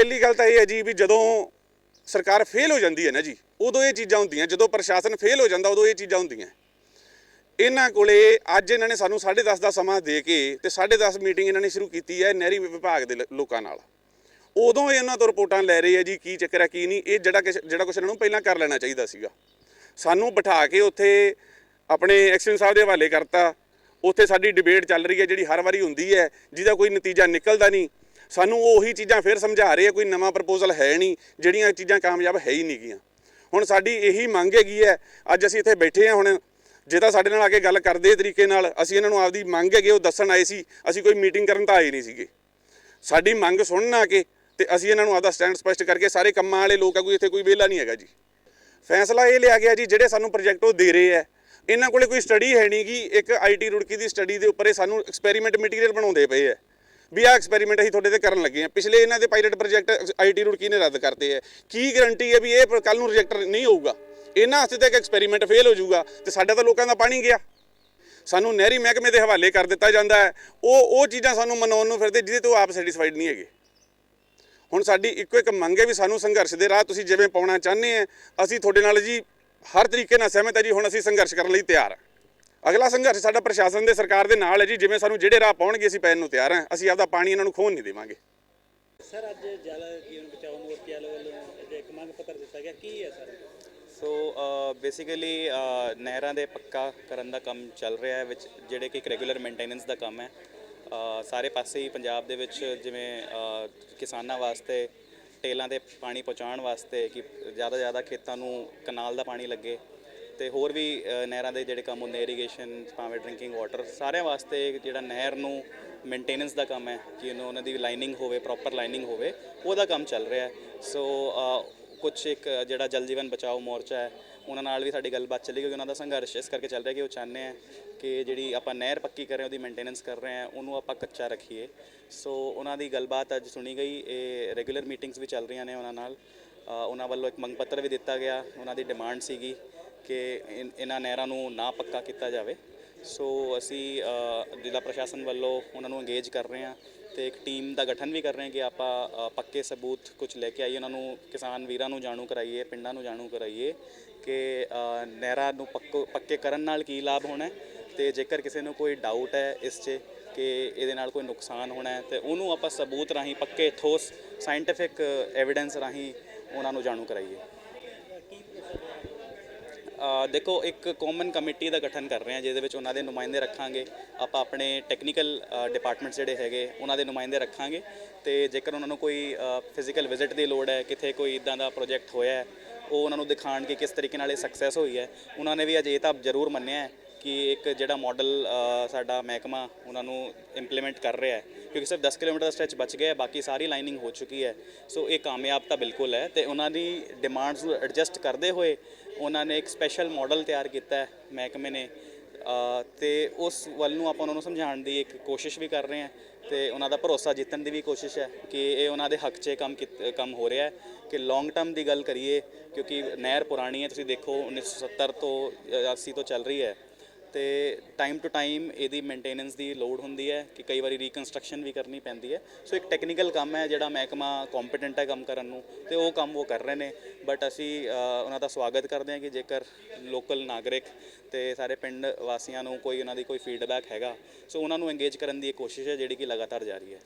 ਪਹਿਲੀ ਗੱਲ ਤਾਂ ਇਹ ਹੈ ਜੀ ਵੀ ਜਦੋਂ ਸਰਕਾਰ ਫੇਲ ਹੋ ਜਾਂਦੀ ਹੈ ਨਾ ਜੀ, ਉਦੋਂ ਇਹ ਚੀਜ਼ਾਂ ਹੁੰਦੀਆਂ, ਜਦੋਂ ਪ੍ਰਸ਼ਾਸਨ ਫੇਲ ਹੋ ਜਾਂਦਾ, ਉਦੋਂ ਇਹ ਚੀਜ਼ਾਂ ਹੁੰਦੀਆਂ। ਇਹਨਾਂ ਕੋਲੇ ਅੱਜ ਇਹਨਾਂ ਨੇ ਸਾਨੂੰ 10:30 ਦਾ ਸਮਾਂ ਦੇ ਕੇ ਤੇ 10:30 ਮੀਟਿੰਗ ਇਹਨਾਂ ਨੇ ਸ਼ੁਰੂ ਕੀਤੀ ਹੈ ਨਹਿਰੀ ਵਿਭਾਗ ਦੇ ਲ- ਲੋਕਾਂ ਨਾਲ। ਉਦੋਂ ਇਹਨਾਂ ਤੋਂ ਰਿਪੋਰਟਾਂ ਲੈ ਰਹੇ ਆ ਜੀ, ਕੀ ਚੱਕਰ ਹੈ, ਕੀ ਨਹੀਂ, ਇਹ ਜਿਹੜਾ ਕੁਛ- ਜਿਹੜਾ ਕੁਛ ਇਹਨਾਂ ਨੂੰ ਪਹਿਲਾਂ ਕਰ ਲੈਣਾ ਚਾਹੀਦਾ ਸੀਗਾ। ਸਾਨੂੰ ਬਿਠਾ ਕੇ ਉੱਥੇ ਆਪਣੇ ਐਕਸ਼ਨ ਸਾਹਿਬ ਦੇ ਹਵਾਲੇ ਕਰਤਾ। ਉੱਥੇ ਸਾਡੀ ਡਿਬੇਟ ਚੱਲ ਰਹੀ ਹੈ, ਜਿਹੜੀ ਹਰ ਵਾਰੀ ਹੁੰਦੀ ਹੈ, ਜਿਹਦਾ ਕੋਈ ਨਤੀਜਾ ਨਿਕਲਦਾ ਨਹੀਂ ਸਾਨੂੰ ਉਹੀ ਚੀਜ਼ਾਂ ਫਿਰ ਸਮਝਾ ਰਹੇ ਆ, ਕੋਈ ਨਵਾਂ ਪ੍ਰਪੋਜ਼ਲ ਹੈ ਨਹੀਂ, ਜਿਹੜੀਆਂ ਚੀਜ਼ਾਂ ਕਾਮਯਾਬ ਹੈ ਹੀ ਨਹੀਂ ਗੀਆਂ ਹੁਣ ਸਾਡੀ ਇਹੀ ਮੰਗ ਹੈਗੀ ਹੈ, ਅੱਜ ਅਸੀਂ ਇੱਥੇ ਬੈਠੇ ਹਾਂ ਹੁਣ, ਜੇ ਤਾਂ ਸਾਡੇ ਨਾਲ ਆ ਕੇ ਗੱਲ ਕਰਦੇ ਤਰੀਕੇ ਨਾਲ, ਅਸੀਂ ਇਹਨਾਂ ਨੂੰ ਆਪਦੀ ਮੰਗ ਹੈਗੇ ਉਹ ਦੱਸਣ ਆਏ ਸੀ, ਅਸੀਂ ਕੋਈ ਮੀਟਿੰਗ ਕਰਨ ਤਾਂ ਆਏ ਨਹੀਂ ਸੀਗੇ। ਸਾਡੀ ਮੰਗ ਸੁਣਨ ਆ ਕੇ ਤੇ ਅਸੀਂ ਇਹਨਾਂ ਨੂੰ ਆਪਦਾ ਸਟੈਂਡ ਸਪਸ਼ਟ ਕਰਕੇ ਸਾਰੇ ਕੰਮਾਂ ਵਾਲੇ ਲੋਕ ਆ, ਕੋਈ ਇੱਥੇ ਕੋਈ ਵਿਹਲਾ ਨਹੀਂ ਹੈਗਾ ਜੀ। ਫੈਸਲਾ ਇਹ ਲਿਆ ਗਿਆ ਜੀ, ਜਿਹੜੇ ਸਾਨੂੰ ਪ੍ਰੋਜੈਕਟ ਉਹ ਦੇ ਰਹੇ ਆ। ਇਹਨਾਂ ਕੋਲੇ ਕੋਈ ਸਟੱਡੀ ਹੈ ਨਹੀਂ ਕਿ ਇੱਕ ਆਈਟੀ ਰੁੜਕੀ ਦੀ ਸਟੱਡੀ ਦੇ ਉੱਪਰ ਇਹ ਸਾਨੂੰ ਐਕਸਪੈਰੀਮੈਂਟ ਮਟੀਰੀਅਲ ਬਣਾਉਂਦੇ ਪਏ ਆ। ਵੀ ਆਹ ਐਕਸਪੈਰੀਮੈਂਟ ਅਸੀਂ ਤੁਹਾਡੇ ਤੇ ਕਰਨ ਲੱਗੇ ਆ ਪਿਛਲੇ ਇਹਨਾਂ ਦੇ ਪਾਇਲਟ ਪ੍ਰੋਜੈਕਟ ਆਈਟੀ ਰੁੜਕੀ ਕਿਹਨੇ ਰੱਦ ਕਰਤੇ ਹੈ? ਕੀ ਗਾਰੰਟੀ ਹੈ ਵੀ ਇਹ ਕੱਲ ਨੂੰ ਰਿਜੈਕਟ ਨਹੀਂ ਹੋਊਗਾ? ਇਹਨਾਂ ਵਾਸਤੇ ਤਾਂ ਇੱਕ ਐਕਸਪੈਰੀਮੈਂਟ ਫੇਲ ਹੋ ਜਾਊਗਾ ਤੇ ਸਾਡਾ ਤਾਂ ਲੋਕਾਂ ਦਾ ਪਾਣੀ ਗਿਆ। ਸਾਨੂੰ ਨਹਿਰੀ ਮਹਿਕਮੇ ਦੇ ਹਵਾਲੇ ਕਰ ਦਿੱਤਾ ਜਾਂਦਾ ਹੈ। ਉਹ ਉਹ ਚੀਜ਼ਾਂ ਸਾਨੂੰ ਮਨਾਉਣ ਨੂੰ ਫਿਰਦੇ ਜਿਹਦੇ ਤੋਂ ਆਪ ਸੈਟੀਸਫਾਈਡ ਨਹੀਂ ਹੈਗੇ। ਹੁਣ ਸਾਡੀ ਇੱਕੋ ਇੱਕ ਮੰਗ ਹੈ ਵੀ ਸਾਨੂੰ ਸੰਘਰਸ਼ ਦੇ ਰਾਹ ਤੁਸੀਂ ਜਿਵੇਂ ਪਾਉਣਾ ਚਾਹੁੰਦੇ ਆ ਅਸੀਂ ਤੁਹਾਡੇ ਨਾਲ ਜੀ ਹਰ ਤਰੀਕੇ ਨਾਲ ਸਹਿਮਤ ਹੈ ਜੀ, ਹੁਣ ਅਸੀਂ ਸੰਘਰਸ਼ ਕਰਨ ਲਈ ਤਿਆਰ ਹਾਂ। ਅਗਲਾ ਸੰਘਰਸ਼ ਸਾਡਾ ਪ੍ਰਸ਼ਾਸਨ ਦੇ ਸਰਕਾਰ ਦੇ ਨਾਲ ਹੈ ਜੀ ਜਿਵੇਂ ਸਾਨੂੰ ਜਿਹੜੇ ਰਾਹ ਪਾਉਣਗੇ ਅਸੀਂ ਪੈਣ ਨੂੰ ਤਿਆਰ ਹਾਂ। ਅਸੀਂ ਆਪਦਾ ਪਾਣੀ ਇਹਨਾਂ ਨੂੰ ਖੋਣ ਨਹੀਂ ਦੇਵਾਂਗੇ। ਸਰ ਅੱਜ ਜਲ ਜੀਵਨ ਬਚਾਓ ਮੋਰਚੇ ਵਾਲੇ ਵੱਲੋਂ ਇਹ ਇੱਕ ਮੰਗ ਪੱਤਰ ਦਿੱਤਾ ਗਿਆ। ਕੀ ਹੈ ਸਰ? ਸੋ ਬੇਸਿਕਲੀ ਨਹਿਰਾਂ ਦੇ ਪੱਕਾ ਕਰਨ ਦਾ ਕੰਮ ਚੱਲ ਰਿਹਾ ਹੈ ਵਿੱਚ ਜਿਹੜੇ ਕਿ ਇੱਕ ਰੈਗੂਲਰ ਮੇਨਟੇਨੈਂਸ ਦਾ ਕੰਮ ਹੈ। ਸਾਰੇ ਪਾਸੇ ਹੀ ਪੰਜਾਬ ਦੇ ਵਿੱਚ ਜਿਵੇਂ ਕਿਸਾਨਾਂ ਵਾਸਤੇ ਟੇਲਾਂ ਦੇ ਪਾਣੀ ਪਹੁੰਚਾਉਣ ਵਾਸਤੇ ਕਿ ਜ਼ਿਆਦਾ ਜ਼ਿਆਦਾ ਖੇਤਾਂ ਨੂੰ ਕਨਾਲ ਦਾ ਪਾਣੀ ਲੱਗੇ। ਤੇ ਹੋਰ ਵੀ ਨਹਿਰਾਂ ਦੇ ਜਿਹੜੇ ਕੰਮ ਹੁੰਦੇ ਇਰੀਗੇਸ਼ਨ ਭਾਵੇਂ ਡਰਿੰਕਿੰਗ ਵਾਟਰ ਸਾਰਿਆਂ ਵਾਸਤੇ ਜਿਹੜਾ ਨਹਿਰ ਨੂੰ ਮੇਨਟੇਨੈਂਸ ਦਾ ਕੰਮ ਹੈ ਕਿ ਇਹਨੂੰ ਉਹਨਾਂ ਦੀ ਲਾਈਨਿੰਗ ਹੋਵੇ ਪ੍ਰੋਪਰ ਲਾਈਨਿੰਗ ਹੋਵੇ ਉਹਦਾ ਕੰਮ ਚੱਲ ਰਿਹਾ ਹੈ। ਸੋ ਅ, ਕੁਝ ਇੱਕ ਜਿਹੜਾ ਜਲ ਜੀਵਨ ਬਚਾਓ ਮੋਰਚਾ ਹੈ ਉਹਨਾਂ ਨਾਲ ਵੀ ਸਾਡੀ ਗੱਲਬਾਤ ਚੱਲੀ ਕਿਉਂਕਿ ਉਹਨਾਂ ਦਾ ਸੰਘਰਸ਼ ਇਸ ਕਰਕੇ ਚੱਲ ਰਿਹਾ ਕਿ ਉਹ ਚਾਹੁੰਦੇ ਆ ਕਿ ਜਿਹੜੀ ਆਪਾਂ ਨਹਿਰ ਪੱਕੀ ਕਰ ਰਹੇ ਹਾਂ ਉਹਦੀ ਮੇਨਟੇਨੈਂਸ ਕਰ ਰਹੇ ਹਾਂ ਉਹਨੂੰ ਆਪਾਂ ਕੱਚਾ ਰੱਖੀਏ। ਸੋ ਉਹਨਾਂ ਦੀ ਗੱਲਬਾਤ ਅੱਜ ਸੁਣੀ ਗਈ ਇਹ ਰੈਗੂਲਰ ਮੀਟਿੰਗਸ ਵੀ ਚੱਲ ਰਹੀਆਂ ਨੇ ਉਹਨਾਂ ਨਾਲ। ਉਹਨਾਂ ਵੱਲੋਂ ਇੱਕ ਮੰਗ ਪੱਤਰ ਵੀ ਦਿੱਤਾ ਗਿਆ ਉਹਨਾਂ ਦੀ ਡਿਮਾਂਡ ਸੀਗੀ। ਕਿ ਇਨ- ਇਹਨਾਂ ਨਹਿਰਾਂ ਨੂੰ ਨਾ ਪੱਕਾ ਕੀਤਾ ਜਾਵੇ। ਸੋ ਅਸੀਂ ਜ਼ਿਲ੍ਹਾ ਪ੍ਰਸ਼ਾਸਨ ਵੱਲੋਂ ਉਹਨਾਂ ਨੂੰ ਅੰਗੇਜ ਕਰ ਰਹੇ ਹਾਂ ਤੇ ਇੱਕ ਟੀਮ ਦਾ ਗਠਨ ਵੀ ਕਰ ਰਹੇ ਹਾਂ ਕਿ ਆਪਾਂ ਪੱਕੇ ਸਬੂਤ ਕੁਝ ਲੈ ਕੇ ਆਈਏ। ਉਹਨਾਂ ਨੂੰ, ਕਿਸਾਨ ਵੀਰਾਂ ਨੂੰ ਜਾਣੂ ਕਰਾਈਏ, ਪਿੰਡਾਂ ਨੂੰ ਜਾਣੂ ਕਰਾਈਏ ਕਿ ਨਹਿਰਾਂ ਨੂੰ ਪੱਕੋ, ਪੱਕੇ ਕਰਨ ਨਾਲ ਕੀ ਲਾਭ ਹੋਣਾ ਹੈ। ਤੇ ਜੇਕਰ ਕਿਸੇ ਨੂੰ ਕੋਈ ਡਾਊਟ ਹੈ ਇਸ 'ਚ ਕਿ ਇਹਦੇ ਨਾਲ ਕੋਈ ਨੁਕਸਾਨ ਹੋਣਾ ਹੈ, ਤੇ ਉਹਨੂੰ ਆਪਾਂ ਸਬੂਤ ਰਾਹੀਂ, ਪੱਕੇ ਠੋਸ ਸਾਇੰਟੀਫਿਕ ਐਵੀਡੈਂਸ ਰਾਹੀਂ ਉਹਨਾਂ ਨੂੰ ਜਾਣੂ ਕਰਾਈਏ। ਦੇਖੋ, ਇੱਕ ਕਾਮਨ ਕਮੇਟੀ ਦਾ ਗਠਨ ਕਰ ਰਹੇ ਹਾਂ, ਜਿਹਦੇ ਵਿੱਚ ਉਹਨਾਂ ਦੇ ਨੁਮਾਇੰਦੇ ਰੱਖਾਂਗੇ। ਆਪਾਂ ਆਪਣੇ ਟੈਕਨੀਕਲ ਡਿਪਾਰਟਮੈਂਟਸ ਜਿਹੜੇ ਹੈਗੇ, ਉਹਨਾਂ ਦੇ ਨੁਮਾਇੰਦੇ ਰੱਖਾਂਗੇ। ਤੇ ਜੇਕਰ ਉਹਨਾਂ ਨੂੰ ਕੋਈ ਫਿਜ਼ੀਕਲ ਵਿਜ਼ਿਟ ਦੀ ਲੋੜ ਹੈ, ਕਿਥੇ ਕੋਈ ਇਦਾਂ ਦਾ ਪ੍ਰੋਜੈਕਟ ਹੋਇਆ ਹੈ, ਉਹ ਉਹਨਾਂ ਨੂੰ ਦਿਖਾਣ ਕਿ ਕਿਸ ਤਰੀਕੇ ਨਾਲ ਇਹ ਸਕਸੈਸ ਹੋਈ ਹੈ, ਉਹਨਾਂ ਨੇ ਵੀ ਅਜੇ ਤਾਂ ਜ਼ਰੂਰ ਮੰਨਿਆ ਹੈ ਕਿ ਇੱਕ ਜਿਹੜਾ ਮਾਡਲ ਸਾਡਾ ਮਹਿਕਮਾ ਉਹਨਾਂ ਨੂੰ ਇੰਪਲੀਮੈਂਟ ਕਰ ਰਿਹਾ ਹੈ। ਕਿਉਂਕਿ ਸਿਰਫ 10 ਕਿਲੋਮੀਟਰ ਦਾ ਸਟ੍ਰੈਚ ਬਚ ਗਿਆ ਹੈ ਬਾਕੀ ਸਾਰੀ ਲਾਈਨਿੰਗ ਹੋ ਚੁੱਕੀ ਹੈ। ਸੋ ਇਹ ਕਾਮਯਾਬ ਤਾਂ ਬਿਲਕੁਲ ਹੈ ਤੇ ਉਹਨਾਂ ਦੀ ਡਿਮਾਂਡਸ ਨੂੰ ਐਡਜਸਟ ਕਰਦੇ ਹੋਏ ਉਹਨਾਂ ਨੇ ਇੱਕ ਸਪੈਸ਼ਲ ਮਾਡਲ ਤਿਆਰ ਕੀਤਾ ਹੈ ਮਹਿਕਮੇ ਨੇ। ਅ, ਤੇ ਉਸ ਵੱਲ ਨੂੰ ਆਪਾਂ ਉਹਨਾਂ ਨੂੰ ਸਮਝਾਉਣ ਦੀ ਇੱਕ ਕੋਸ਼ਿਸ਼ ਵੀ ਕਰ ਰਹੇ ਹਾਂ ਤੇ ਉਹਨਾਂ ਦਾ ਭਰੋਸਾ ਜਿੱਤਣ ਦੀ ਵੀ ਕੋਸ਼ਿਸ਼ ਹੈ ਕਿ ਇਹ ਉਹਨਾਂ ਦੇ ਹੱਕ 'ਚ ਕੰਮ ਕੀਤ- ਕੰਮ ਹੋ ਰਿਹਾ ਹੈ। ਕਿ ਲੌਂਗ ਟਰਮ ਦੀ ਗੱਲ ਕਰੀਏ ਕਿਉਂਕਿ ਨਹਿਰ ਪੁਰਾਣੀ ਹੈ ਤੁਸੀਂ ਦੇਖੋ 1970 ਤੋਂ ਅ, 80 ਤੋਂ ਚੱਲ ਰਹੀ ਹੈ। ਤੇ ਟਾਈਮ ਟੂ ਟਾਈਮ ਇਹਦੀ ਮੇਨਟੇਨੈਂਸ ਦੀ ਲੋੜ ਹੁੰਦੀ ਹੈ ਕਿ ਕਈ ਵਾਰੀ ਰੀਕਨਸਟਰਕਸ਼ਨ ਵੀ ਕਰਨੀ ਪੈਂਦੀ ਹੈ। ਸੋ ਇੱਕ ਟੈਕਨੀਕਲ ਕੰਮ ਹੈ ਜਿਹੜਾ ਮਹਿਕਮਾ ਕੰਪੀਟੈਂਟ ਹੈ ਕੰਮ ਕਰਨ ਨੂੰ ਤੇ ਉਹ ਕੰਮ ਉਹ ਕਰ ਰਹੇ ਨੇ। ਬਟ ਅਸੀਂ ਉਹਨਾਂ ਦਾ ਸਵਾਗਤ ਕਰਦੇ ਹਾਂ ਕਿ ਜੇਕਰ ਲੋਕਲ ਨਾਗਰਿਕ ਤੇ ਸਾਰੇ ਪਿੰਡ ਵਾਸੀਆਂ ਨੂੰ ਕੋਈ ਉਹਨਾਂ ਦੀ ਕੋਈ ਫੀਡਬੈਕ ਹੈਗਾ ਸੋ ਉਹਨਾਂ ਨੂੰ ਇੰਗੇਜ ਕਰਨ ਦੀ ਕੋਸ਼ਿਸ਼ ਹੈ ਜਿਹੜੀ ਕਿ ਲਗਾਤਾਰ ਜਾਰੀ ਹੈ।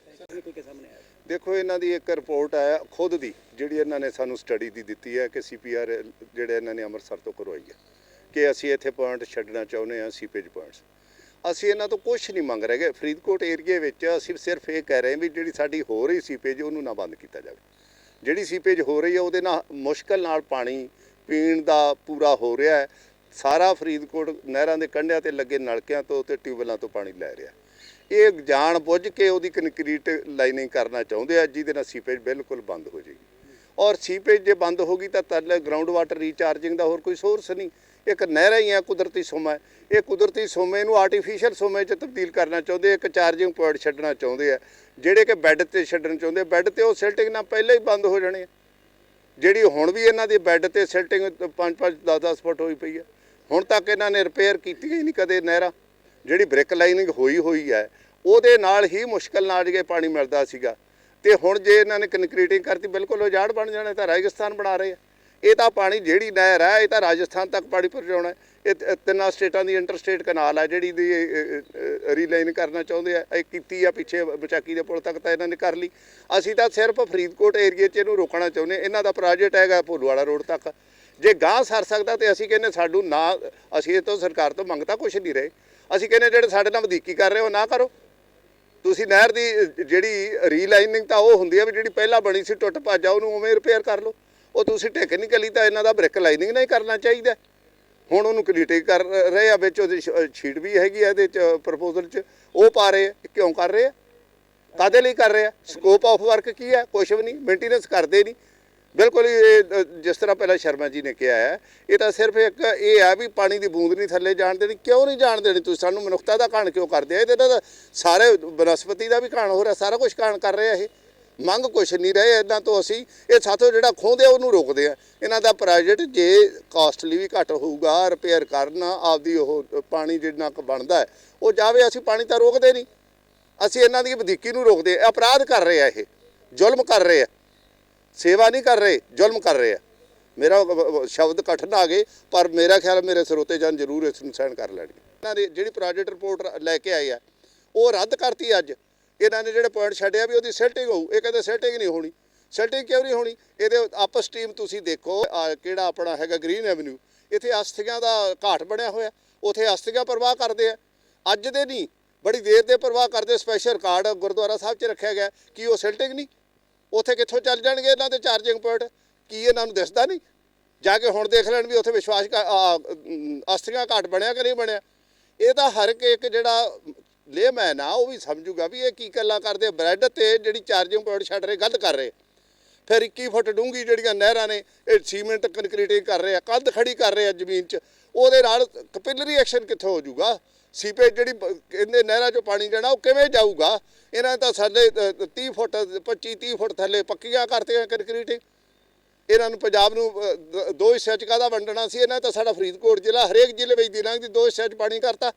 ਦੇਖੋ ਇਹਨਾਂ ਦੀ ਇੱਕ ਰਿਪੋਰਟ ਆਇਆ ਖੁਦ ਦੀ ਜਿਹੜੀ ਇਹਨਾਂ ਨੇ ਸਾਨੂੰ ਸਟੱਡੀ ਦੀ ਦਿੱਤੀ ਹੈ ਕਿ ਸੀਪੀਆਰ ਜਿਹੜੇ ਇਹਨਾਂ ਨੇ ਅੰਮ੍ਰਿਤਸਰ ਤੋਂ ਕਰਵਾਈ ਹੈ। ਕਿ ਅਸੀਂ ਇੱਥੇ ਪੁਆਇੰਟ ਛੱਡਣਾ ਚਾਹੁੰਦੇ ਹਾਂ ਸੀਪੇਜ ਪੁਆਇੰਟਸ। ਅਸੀਂ ਇਹਨਾਂ ਤੋਂ ਕੁਝ ਨਹੀਂ ਮੰਗ ਰਹੇ ਫਰੀਦਕੋਟ ਏਰੀਏ ਵਿੱਚ ਅਸੀਂ ਸਿਰਫ ਇਹ ਕਹਿ ਰਹੇ ਹਾਂ ਵੀ ਜਿਹੜੀ ਸਾਡੀ ਹੋ ਰਹੀ ਸੀਪੇਜ ਉਹਨੂੰ ਨਾ ਬੰਦ ਕੀਤਾ ਜਾਵੇ। ਜਿਹੜੀ ਸੀਪੇਜ ਹੋ ਰਹੀ ਹੈ ਉਹਦੇ ਨਾਲ ਮੁਸ਼ਕਲ ਨਾਲ ਪਾਣੀ ਪੀਣ ਦਾ ਪੂਰਾ ਹੋ ਰਿਹਾ ਹੈ। ਸਾਰਾ ਫਰੀਦਕੋਟ ਨਹਿਰਾਂ ਦੇ ਕੰਢਿਆਂ ਤੇ ਲੱਗੇ ਨਲਕਿਆਂ ਤੋਂ ਤੇ ਟਿਊਬਵੈਲਾਂ ਤੋਂ ਪਾਣੀ ਲੈ ਰਿਹਾ ਇਹ ਜਾਣ ਬੁੱਝ ਕੇ ਉਹਦੀ ਕੰਕਰੀਟ ਲਾਈਨਿੰਗ ਕਰਨਾ ਚਾਹੁੰਦੇ ਆ, ਜਿਹਦੇ ਨਾਲ ਸੀਪੇਜ ਬਿਲਕੁਲ ਬੰਦ ਹੋ ਜਾਏਗੀ। ਔਰ ਸੀਪੇਜ ਜੇ ਬੰਦ ਹੋ ਗਈ ਤਾਂ ਤਲ ਗਰਾਊਂਡ ਵਾਟਰ ਰੀਚਾਰਜਿੰਗ ਦਾ ਹੋਰ ਕੋਈ ਸੋਰਸ ਨਹੀਂ। ਇੱਕ ਨਹਿਰਾਂ ਹੀ ਆ ਕੁਦਰਤੀ ਸੋਮਾ। ਇਹ ਕੁਦਰਤੀ ਸੋਮੇ ਨੂੰ ਆਰਟੀਫੀਸ਼ੀਅਲ ਸੋਮੇ 'ਚ ਤਬਦੀਲ ਕਰਨਾ ਚਾਹੁੰਦੇ ਇੱਕ ਚਾਰਜਿੰਗ ਪੁਆਇੰਟ ਛੱਡਣਾ ਚਾਹੁੰਦੇ ਆ। ਜਿਹੜੇ ਕਿ ਬੈੱਡ ਤੇ ਛੱਡਣ ਚਾਹੁੰਦੇ ਬੈੱਡ ਤੇ ਉਹ ਸਿਲਟਿੰਗ ਨਾਲ ਪਹਿਲਾਂ ਹੀ ਬੰਦ ਹੋ ਜਾਣੇ ਜਿਹੜੀ ਹੁਣ ਵੀ ਇਹਨਾਂ ਦੀ ਬੈੱਡ ਤੇ ਸਿਲਟਿੰਗ 5-5 10-10 ਫੁੱਟ ਹੋਈ ਪਈ ਹੈ ਹੁਣ ਤੱਕ ਇਹਨਾਂ ਨੇ ਰਿਪੇਅਰ ਕੀਤੀ ਹੀ ਨਹੀਂ ਕਦੇ ਨਹਿਰਾਂ। ਜਿਹੜੀ ਬ੍ਰਿਕ ਲਾਈਨਿੰਗ ਹੋਈ ਹੋਈ ਹੈ ਉਹਦੇ ਨਾਲ ਹੀ ਮੁਸ਼ਕਲ ਨਾਲ ਜੇ ਪਾਣੀ ਮਿਲਦਾ ਸੀਗਾ। ਤੇ ਹੁਣ ਜੇ ਇਹਨਾਂ ਨੇ ਕੰਕਰੀਟਿੰਗ ਕਰਤੀ, ਬਿਲਕੁਲ ਉਜਾੜ ਬਣ ਜਾਣਾ, ਤਾਂ ਰਾਜਸਥਾਨ ਬਣਾ ਰਹੇ ਆ। ਇਹ ਤਾਂ ਪਾਣੀ ਜਿਹੜੀ ਨਹਿਰ ਹੈ, ਇਹ ਤਾਂ ਰਾਜਸਥਾਨ ਤੱਕ ਪਾਣੀ ਪਹੁੰਚਾਉਣਾ ਇਹ ਤਿੰਨਾਂ ਸਟੇਟਾਂ ਦੀ ਇੰਟਰਸਟੇਟ ਕਨਾਲ ਆ ਜਿਹੜੀ ਦੀ ਰੀਲਾਈਨ ਕਰਨਾ ਚਾਹੁੰਦੇ ਆ। ਇਹ ਕੀਤੀ ਆ ਪਿੱਛੇ ਬਚਾਕੀ ਦੇ ਪੁਲ ਤੱਕ ਤਾਂ ਇਹਨਾਂ ਨੇ ਕਰ ਲਈ। ਅਸੀਂ ਤਾਂ ਸਿਰਫ ਫਰੀਦਕੋਟ ਏਰੀਏ 'ਚ ਇਹਨੂੰ ਰੋਕਣਾ ਚਾਹੁੰਦੇ ਇਹਨਾਂ ਦਾ ਪ੍ਰੋਜੈਕਟ ਹੈਗਾ ਭੋਲੂਵਾਲਾ ਰੋਡ ਤੱਕ। ਜੇ ਗਾਂ ਸਰ ਸਕਦਾ ਤੇ ਅਸੀਂ ਕਹਿੰਦੇ ਸਾਨੂੰ ਨਾ, ਅਸੀਂ ਇਹ ਤੋਂ ਸਰਕਾਰ ਤੋਂ ਮੰਗਤਾ ਕੁਝ ਨਹੀਂ ਰਹੇ। ਅਸੀਂ ਕਹਿੰਦੇ ਜਿਹੜੇ ਸਾਡੇ ਨਾਲ ਵਧੀਕੀ ਕਰ ਰਹੇ ਹੋ, ਨਾ ਕਰੋ। ਤੁਸੀਂ ਨਹਿਰ ਦੀ ਜਿਹੜੀ ਰੀਲਾਈਨਿੰਗ ਤਾਂ ਉਹ ਹੁੰਦੀ ਆ ਵੀ ਜਿਹੜੀ ਪਹਿਲਾਂ ਬਣੀ ਸੀ, ਟੁੱਟ ਭੱਜਾ ਉਹਨੂੰ ਉਵੇਂ ਰਿਪੇਅਰ ਕਰ ਲਓ। ਉਹ ਤੁਸੀਂ ਟੈਕਨੀਕਲੀ ਤਾਂ ਇਹਨਾਂ ਦਾ ਬ੍ਰਿਕ ਲਾਈਨਿੰਗ ਨਹੀਂ ਕਰਨਾ ਚਾਹੀਦਾ। ਹੁਣ ਉਹਨੂੰ ਕਲੀਟਿੰਗ ਕਰ ਰਹੇ ਆ ਵਿੱਚ ਉਹਦੀ ਸ਼ੀਟ ਵੀ ਹੈਗੀ ਆ ਇਹਦੇ ਚ ਪ੍ਰਪੋਜ਼ਲ ਚ। ਉਹ ਪਾ ਰਹੇ ਆ, ਕਿਉਂ ਕਰ ਰਹੇ ਆ? ਕਾਦੇ ਲਈ ਕਰ ਰਹੇ ਆ? ਸਕੋਪ ਆਫ ਵਰਕ ਕੀ ਹੈ ਕੁਛ ਵੀ ਨਹੀਂ ਮੇਨਟੇਨੈਂਸ ਕਰਦੇ ਨਹੀਂ। ਬਿਲਕੁਲ ਹੀ ਇਹ ਜਿਸ ਤਰ੍ਹਾਂ ਪਹਿਲਾਂ ਸ਼ਰਮਾ ਜੀ ਨੇ ਕਿਹਾ ਹੈ, ਇਹ ਤਾਂ ਸਿਰਫ ਇੱਕ ਇਹ ਆ ਵੀ ਪਾਣੀ ਦੀ ਬੂੰਦ ਨਹੀਂ ਥੱਲੇ ਜਾਣ ਦੇਣੀ। ਕਿਉਂ ਨਹੀਂ ਜਾਣ ਦੇਣੀ ਤੁਸੀਂ? ਸਾਨੂੰ ਮਨੁੱਖਤਾ ਦਾ ਕਾਣ ਕਿਉਂ ਕਰਦੇ ਆ? ਇਹਦੇ ਤਾਂ ਸਾਰੇ ਬਨਸਪਤੀ ਦਾ ਵੀ ਕਾਣ ਹੋ ਰਿਹਾ, ਸਾਰਾ ਕੁਝ ਕਾਣ ਕਰ ਰਿਹਾ ਇਹ। ਮੰਗ ਕੁਛ ਨਹੀਂ ਰਹੇ ਇਹਨਾਂ ਤੋਂ ਅਸੀਂ ਇਹ ਸਾਥੋਂ ਜਿਹੜਾ ਖੋਹਦੇ ਆ ਉਹਨੂੰ ਰੋਕਦੇ ਆ। ਇਹਨਾਂ ਦਾ ਪ੍ਰੋਜੈਕਟ ਜੇ ਕਾਸਟਲੀ ਵੀ ਘੱਟ ਹੋਊਗਾ ਰਿਪੇਅਰ ਕਰਨ ਆਪਦੀ ਉਹ ਪਾਣੀ ਜਿੰਨਾ ਕੁ ਬਣਦਾ ਹੈ, ਉਹ ਜਾਵੇ ਅਸੀਂ ਪਾਣੀ ਤਾਂ ਰੋਕਦੇ ਨਹੀਂ। ਅਸੀਂ ਇਹਨਾਂ ਦੀ ਵਧੀਕੀ ਨੂੰ ਰੋਕਦੇ ਆ। ਅਪਰਾਧ ਕਰ ਰਹੇ ਆ ਇਹ ਜ਼ੁਲਮ ਕਰ ਰਹੇ ਆ। ਸੇਵਾ ਨਹੀਂ ਕਰ ਰਹੇ ਜ਼ੁਲਮ ਕਰ ਰਹੇ ਆ। ਮੇਰਾ ਸ਼ਬਦ ਕਠਨ ਆ ਗਏ ਪਰ ਮੇਰਾ ਖਿਆਲ ਮੇਰੇ ਸਰੋਤੇ ਜਨ ਜ਼ਰੂਰ ਇਸ ਨੂੰ ਸਹਿਣ ਕਰ ਲੈਣਗੇ। ਇਹਨਾਂ ਦੀ ਜਿਹੜੀ ਪ੍ਰੋਜੈਕਟ ਰਿਪੋਰਟ ਲੈ ਕੇ ਆਏ ਆ ਉਹ ਰੱਦ ਕਰਤੀ ਅੱਜ। ਇਹਨਾਂ ਨੇ ਜਿਹੜੇ ਪੁਆਇੰਟ ਛੱਡਿਆ ਵੀ ਉਹਦੀ ਸੈਟਿੰਗ ਹੋਊ। ਇਹ ਕਹਿੰਦੇ ਸੈਟਿੰਗ ਨਹੀਂ ਹੋਣੀ। ਸੈਟਿੰਗ ਕਿਉਂ ਨਹੀਂ ਹੋਣੀ? ਇਹਦੇ ਆਪਸ ਸਟ੍ਰੀਮ ਤੁਸੀਂ ਦੇਖੋ ਕਿਹੜਾ ਆਪਣਾ ਹੈਗਾ ਗ੍ਰੀਨ ਐਵਨਿਊ ਇੱਥੇ ਅਸਥੀਆਂ ਦਾ ਘਾਟ ਬਣਿਆ ਹੋਇਆ। ਉਥੇ ਅਸਥੀਆਂ ਪ੍ਰਵਾਹ ਕਰਦੇ ਆ। ਅੱਜ ਦੇ ਨਹੀਂ, ਬੜੀ ਦੇਰ ਦੇ ਪ੍ਰਵਾਹ ਕਰਦੇ। ਸਪੈਸ਼ਲ ਰਿਕਾਰਡ ਗੁਰਦੁਆਰਾ ਸਾਹਿਬ 'ਚ ਰੱਖਿਆ ਗਿਆ। ਕੀ ਉਹ ਸੈਟਿੰਗ ਨਹੀਂ? ਉੱਥੇ ਕਿੱਥੋਂ ਚੱਲ ਜਾਣਗੇ ਇਹਨਾਂ ਦੇ ਚਾਰਜਿੰਗ ਪੁਆਇੰਟ ਕੀ ਇਹਨਾਂ ਨੂੰ ਦਿਸਦਾ ਨਹੀਂ? ਜਾ ਕੇ ਹੁਣ ਦੇਖ ਲੈਣ ਵੀ ਉੱਥੇ ਵਿਸ਼ਵਾਸ ਅਸਥੀਆਂ ਘਾਟ ਬਣਿਆ ਕਿ ਨਹੀਂ ਬਣਿਆ। ਇਹ ਤਾਂ ਹਰ ਇੱਕ ਜਿਹੜਾ ਲੇਮੈਨ ਆ ਉਹ ਵੀ ਸਮਝੂਗਾ ਵੀ ਇਹ ਕੀ ਗੱਲਾਂ ਕਰਦੇ ਬ੍ਰੈਡ ਤੇ ਜਿਹੜੀ ਚਾਰਜਿੰਗ ਪੁਆਇੰਟ ਛੱਡ ਰਹੇ ਗਲਤ ਕਰ ਰਹੇ। ਫਿਰ 21 ਫੁੱਟ ਡੂੰਗੀ ਜਿਹੜੀਆਂ ਨਹਿਰਾਂ ਨੇ, ਇਹ ਸੀਮੈਂਟ ਕੰਕਰੀਟਿੰਗ ਕਰ ਰਹੇ ਆ, ਕੰਧ ਖੜੀ ਕਰ ਰਹੇ ਆ ਜ਼ਮੀਨ 'ਚ। ਉਹਦੇ ਨਾਲ ਕਪਿਲਰੀ ਐਕਸ਼ਨ ਕਿੱਥੋਂ ਹੋ ਜਾਊਗਾ? ਸੀਪੇਜ ਜਿਹੜੀ ਇਹਦੇ ਨਹਿਰਾਂ 'ਚੋਂ ਪਾਣੀ ਜਾਣਾ ਉਹ ਕਿਵੇਂ ਜਾਊਗਾ? ਇਹਨਾਂ ਤਾਂ ਸਾਡੇ 30 ਫੁੱਟ 25 30 ਫੁੱਟ ਥੱਲੇ ਪੱਕੀਆਂ ਕਰਤੀਆਂ ਕੰਕਰੀਟਿੰਗ ਇਹਨਾਂ ਨੂੰ ਪੰਜਾਬ ਨੂੰ ਦ- ਦੋ ਹਿੱਸਿਆਂ 'ਚ ਕਾਹਦਾ ਵੰਡਣਾ ਸੀ? ਇਹਨਾਂ ਤਾਂ ਸਾਡਾ ਫਰੀਦਕੋਟ ਜ਼ਿਲ੍ਹਾ ਹਰੇਕ ਜ਼ਿਲ੍ਹੇ ਵਿੱਚ ਦੀ ਲੰਘਦੀ, ਦੋ ਹਿੱਸਿਆਂ 'ਚ ਪਾਣੀ ਕਰਤਾ।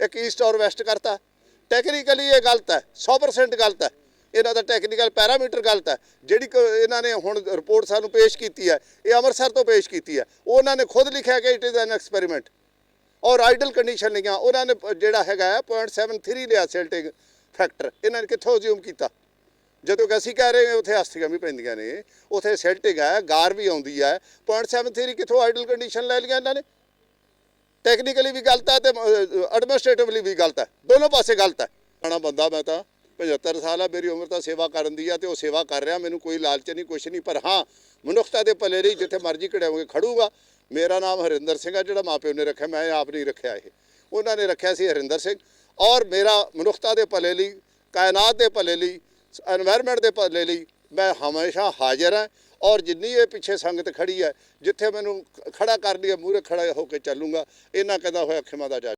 ਇੱਕ ਈਸਟ ਔਰ ਵੈਸਟ ਕਰਤਾ। ਟੈਕਨੀਕਲੀ ਇਹ ਗਲਤ ਹੈ 100% ਗਲਤ ਹੈ। ਇਹਨਾਂ ਦਾ ਟੈਕਨੀਕਲ ਪੈਰਾਮੀਟਰ ਗਲਤ ਹੈ। ਜਿਹੜੀ ਕ- ਇਹਨਾਂ ਨੇ ਹੁਣ ਰਿਪੋਰਟ ਸਾਨੂੰ ਪੇਸ਼ ਕੀਤੀ ਹੈ, ਇਹ ਅੰਮ੍ਰਿਤਸਰ ਤੋਂ ਪੇਸ਼ ਕੀਤੀ ਹੈ। ਉਹਨਾਂ ਨੇ ਖੁਦ ਲਿਖਿਆ ਕਿ it is an experiment or ideal condition ਲਈਆਂ। ਉਹਨਾਂ ਨੇ ਜਿਹੜਾ ਹੈਗਾ ਹੈ 0.73 ਲਿਆ ਸੈਲਟਿੰਗ ਫੈਕਟਰ ਇਹਨਾਂ ਨੇ ਕਿੱਥੋਂ ਅਸਿਊਮ ਕੀਤਾ? ਜਦੋਂ ਕਿ ਅਸੀਂ ਕਹਿ ਰਹੇ ਹਾਂ, ਉੱਥੇ ਅਸਥੀਆਂ ਵੀ ਪੈਂਦੀਆਂ ਨੇ। ਉੱਥੇ ਸੈਲਟਿੰਗ ਹੈ ਗਾਰ ਵੀ ਆਉਂਦੀ ਹੈ। 0.73 ਕਿੱਥੋਂ ਆਈਡਲ ਕੰਡੀਸ਼ਨ ਲੈ ਲਿਆ ਇਹਨਾਂ ਨੇ? ਟੈਕਨੀਕਲੀ ਵੀ ਗਲਤ ਹੈ ਤੇ ਐਡਮਿਨਿਸਟ੍ਰੇਟਿਵਲੀ ਵੀ ਗਲਤ ਹੈ। ਦੋਨੋਂ ਪਾਸੇ ਗਲਤ ਹੈ। ਆਣਾ ਬੰਦਾ ਮੈਂ ਤਾਂ 75 ਸਾਲ ਆ, ਮੇਰੀ ਉਮਰ ਤਾਂ ਸੇਵਾ ਕਰਨ ਦੀ ਆ ਤੇ ਉਹ ਸੇਵਾ ਕਰ ਰਿਹਾ, ਮੈਨੂੰ ਕੋਈ ਲਾਲਚ ਨਹੀਂ, ਕੁਛ ਨਹੀਂ, ਪਰ ਹਾਂ, ਮਨੁੱਖਤਾ ਦੇ ਭਲੇ ਲਈ ਜਿੱਥੇ ਮਰਜ਼ੀ ਕਢਾਉਂਗੇ ਖੜੂਗਾ। ਮੇਰਾ ਨਾਮ ਹਰਿੰਦਰ ਸਿੰਘ ਆ, ਜਿਹੜਾ ਮਾਪਿਓ ਨੇ ਰੱਖਿਆ, ਮੈਂ ਆਪ ਨਹੀਂ ਰੱਖਿਆ ਇਹ। ਉਹਨਾਂ ਨੇ ਰੱਖਿਆ ਸੀ ਹਰਿੰਦਰ ਸਿੰਘ। ਔਰ ਮੇਰਾ ਮਨੁੱਖਤਾ ਦੇ ਭਲੇ ਲਈ, ਕਾਇਨਾਤ ਦੇ ਭਲੇ ਲਈ এনवायरमेंट ਦੇ ਭਲੇ ਲਈ ਮੈਂ ਹਮੇਸ਼ਾ ਹਾਜ਼ਰ ਹਾਂ। ਔਰ ਜਿੰਨੀ ਇਹ ਪਿੱਛੇ ਸੰਗਤ ਖੜੀ ਹੈ, ਜਿੱਥੇ ਮੈਨੂੰ ਖ- ਖੜਾ ਕਰ ਲਿਆ ਮੂਹਰੇ ਖੜਾ ਹੋ ਕੇ ਚੱਲੂੰਗਾ ਇਹਨਾਂ ਕਹਿੰਦਾ ਹੋਇਆ ਖਿਮਾ ਦਾ ਜਾ